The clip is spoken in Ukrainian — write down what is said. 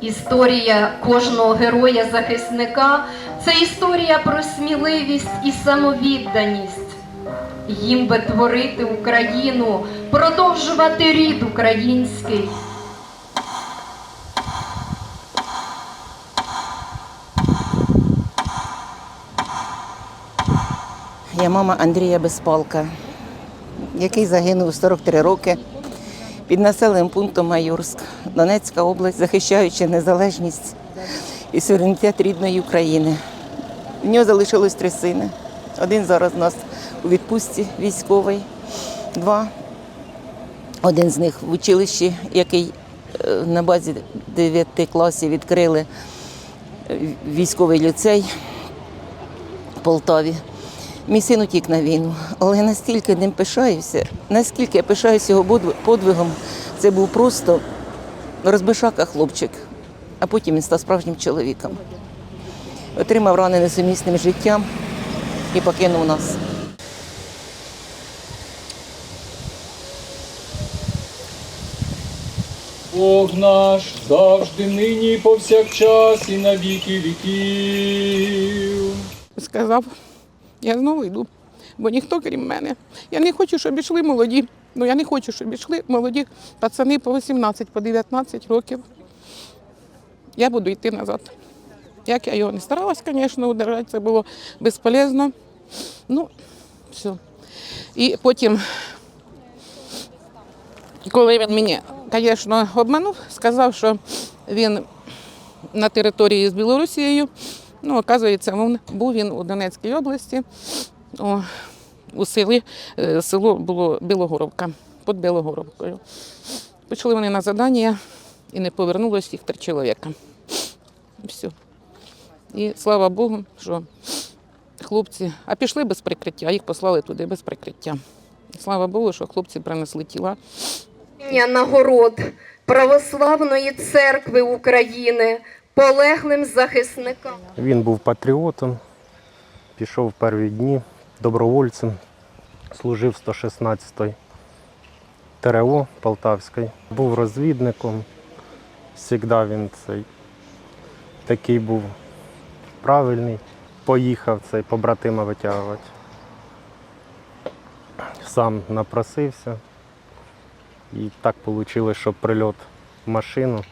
Історія кожного героя-захисника це історія про сміливість і самовідданість. Їм би творити Україну, продовжувати рід український. Я мама Андрія Безпалка, який загинув у 43 роки під населеним пунктом Майорськ, Донецька область, захищаючи незалежність і суверенітет рідної України. В нього залишилось три сини. Один зараз у нас у відпустці військовий, два. Один з них в училищі, який е, на базі 9 класів відкрили е, військовий ліцей в Полтаві. Мій син утік на війну, але я настільки ним пишаюся, наскільки я пишаюся його подвигом, це був просто розбишака хлопчик, а потім він став справжнім чоловіком. Отримав рани несумісним життям і покинув нас. Бог наш завжди нині повсякчас і на віки віків. сказав, я знову йду, бо ніхто крім мене. Я не хочу, щоб йшли молоді. Ну я не хочу, щоб йшли молоді пацани по 18, по 19 років. Я буду йти назад. Як я його не старалась, звісно, удержати, це було безполезно. Ну, все. І потім, коли він мені, звісно, обманув, сказав, що він на території з Білорусією. Ну, оказується, він, був він у Донецькій області, о, у селі, е, село було Білогоровка, під Білогоровкою. Пішли вони на задання і не повернулось їх три чоловіка. І все. І слава Богу, що хлопці, а пішли без прикриття, їх послали туди без прикриття. Слава Богу, що хлопці принесли тіла. Нагород Православної церкви України полеглим захисникам. Він був патріотом, пішов в перві дні добровольцем, служив 116-й ТРО Полтавської, був розвідником. Завжди він цей такий був правильний. Поїхав цей побратима витягувати. Сам напросився. І так вийшло, що прильот в машину